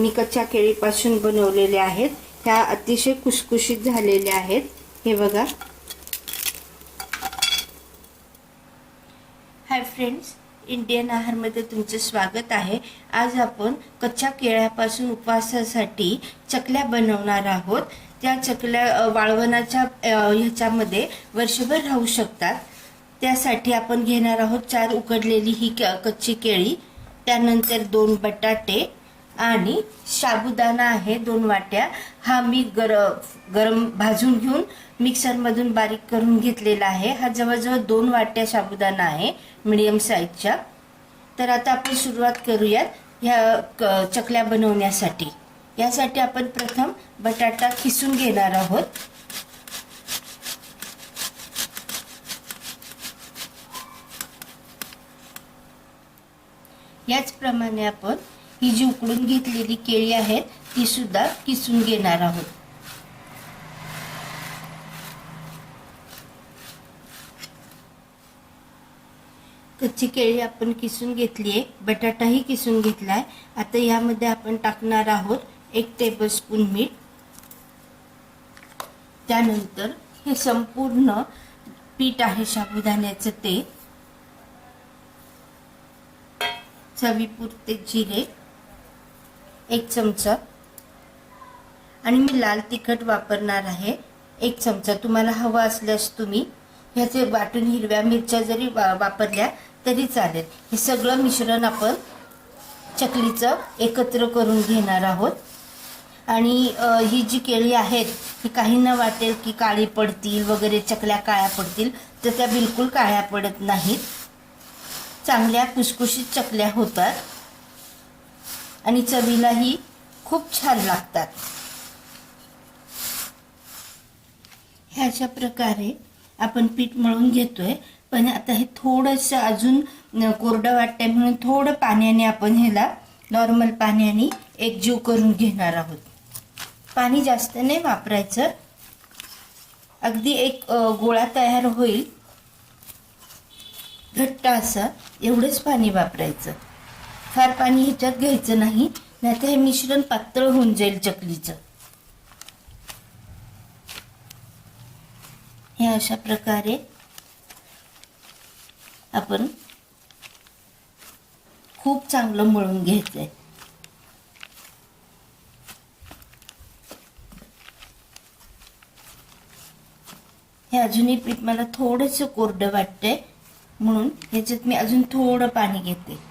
मी कच्च्या केळीपासून बनवलेले आहेत. ह्या अतिशय कुसकुशीत झालेल्या आहेत. हे बघा. हाय फ्रेंड्स इंडियन आहारमध्ये तुमचं स्वागत आहे. आज आपण कच्च्या केळ्यापासून उपवासासाठी चकल्या बनवणार आहोत. त्या चकल्या वाळवणाच्या ह्याच्यामध्ये वर्षभर राहू शकतात. त्यासाठी आपण घेणार आहोत चार उकडलेली ही कच्ची केळी. त्यानंतर दोन बटाटे आणि साबुदाणा आहे दोन वाट्या. हा मी गर गरम भाजून घेऊन मिक्सरमधून बारीक करून घेतलेला आहे. हा जवळजवळ दोन वाट्या साबुदाणा आहे मिडियम साईजच्या तर आता आपण सुरुवात करूयात ह्या चकल्या बनवण्यासाठी. यासाठी आपण प्रथम बटाटा खिसून घेणार आहोत. याचप्रमाणे आपण ही जी उकडून घेतलेली केळी आहेत ती सुद्धा किसून घेणार आहोत. कच्ची केळी आपण किसून घेतली आहे बटाटाही किसून घेतला आहे आता यामध्ये आपण टाकणार आहोत एक टेबलस्पून मीठ. त्यानंतर हे संपूर्ण पीठ आहे साबुदाण्याचं ते चवीपुरते जिरे. एक चमचा. आणि मी लाल तिखट वापरणार आहे. एक चमचा. तुम्हाला हवा असल्यास तुम्ही ह्याचे वाटून हिरव्या मिरच्या जरी वा वापरल्या तरी चालेल. हे सगळं मिश्रण आपण चकलीचं एकत्र करून घेणार आहोत. आणि ही जी केळी आहेत ही काहींना वाटेल की काळी पडतील वगैरे चकल्या काळ्या पडतील तर त्या बिलकुल काळ्या पडत नाहीत. चांगल्या कुसकुशीत चकल्या होतात. आणि चवीलाही खूप छान लागतात. ह्या अशा प्रकारे आपण पीठ मळून घेतोय. पण आता हे थोडंसं अजून कोरडं वाटतंय म्हणून थोडं पाण्याने आपण ह्याला नॉर्मल पाण्याने एकजीव करून घेणार आहोत. पाणी जास्त नाही वापरायचं. अगदी एक गोळा तयार होईल. घट्ट असा एवढंच पाणी वापरायचं. फार पाणी ह्याच्यात घ्यायचं नाही नाहीतर हे मिश्रण पातळ होऊन जाईल चकलीचं. हे अशा प्रकारे आपण खूप चांगलं मळून घ्यायचंय. हे अजूनही पीठ मला थोडंसं कोरडं वाटतंय म्हणून ह्याच्यात मी अजून थोडं पाणी घेते.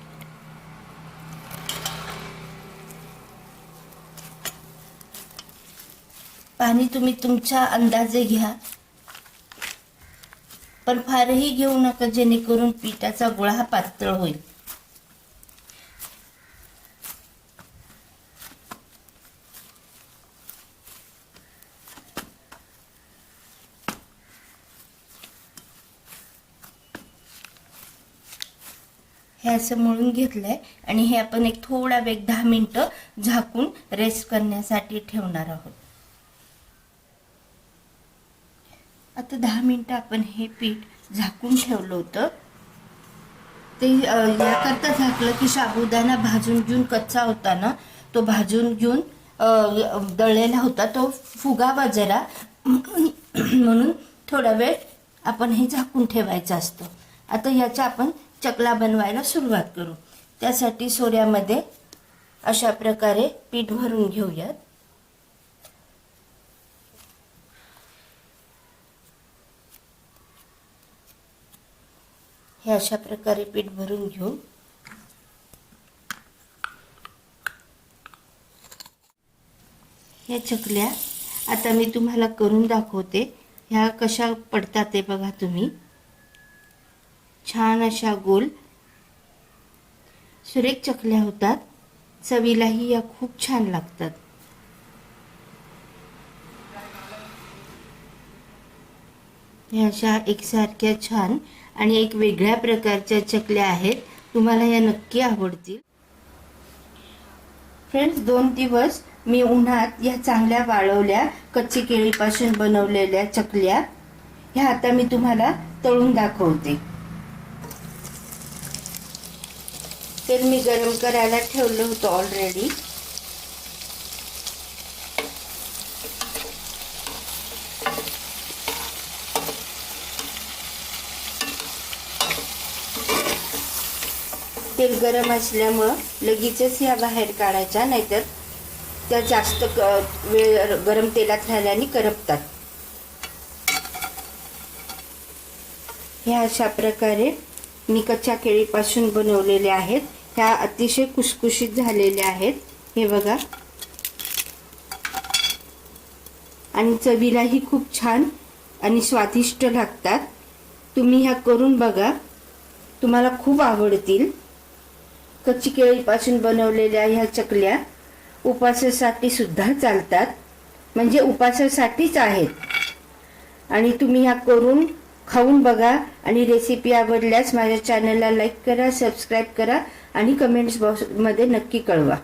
पाणी तुम्ही तुमच्या अंदाजे घ्या. पण फारही घेऊ नका जेणेकरून पिठाचा गोळा हा पातळ होईल. हे असं मळून घेतलंय आणि हे आपण एक थोडा वेग दहा मिनिटं झाकून रेस्ट करण्यासाठी ठेवणार आहोत. आता दहा मिनिटं आपण हे पीठ झाकून ठेवलं होतं. ते याकरता झाकलं की साबुदाणा भाजून घेऊन कच्चा होता ना तो भाजून घेऊन दळलेला होता. तो फुगावा जरा. म्हणून थोडा वेळ आपण हे झाकून ठेवायचं असतं. आता याचा आपण चकला बनवायला सुरुवात करू. त्यासाठी सोऱ्यामध्ये अशा प्रकारे पीठ भरून घेऊयात. हे अशा प्रकारे पीठ भरून घेऊ. ह्या चकल्या आता मी तुम्हाला करून दाखवते. ह्या कशा पडतात ते बघा तुम्ही. छान अशा गोल सुरेख चकल्या होतात. चवीलाही या खूप छान लागतात. ह्या अशा एकसारख्या छान आणि एक वेगळ्या प्रकारच्या चकल्या आहेत. तुम्हाला या नक्की आवडतील. फ्रेंड्स दोन दिवस मी उन्हात या चांगल्या वाळवल्या कच्ची केळीपासून बनवलेल्या चकल्या. ह्या आता मी तुम्हाला तळून दाखवते. तेल मी गरम करायला ठेवलं होतं ऑलरेडी तेल गरम असल्यामुळं लगेचच ह्या बाहेर काढायच्या नाहीतर त्या जास्त क- वेळ गरम तेलात राहिल्याने करपतात. ह्या अशा प्रकारे मी कच्च्या केळीपासून बनवलेल्या आहेत. ह्या अतिशय कुसकुशीत झालेल्या आहेत. हे बघा. आणि चवीलाही खूप छान आणि स्वादिष्ट लागतात. तुम्ही ह्या करून बघा. तुम्हाला खूप आवडतील. कच्ची केळीपासून बनवलेल्या ह्या चकल्या उपासासाठी सुद्धा चालतात. म्हणजे उपासासाठीच आहेत. आणि तुम्ही ह्या करून खाऊन बघा आणि रेसिपी आवडल्यास माझ्या चॅनलला लाईक करा सबस्क्राईब करा आणि कमेंट्स बॉक्समध्ये नक्की कळवा.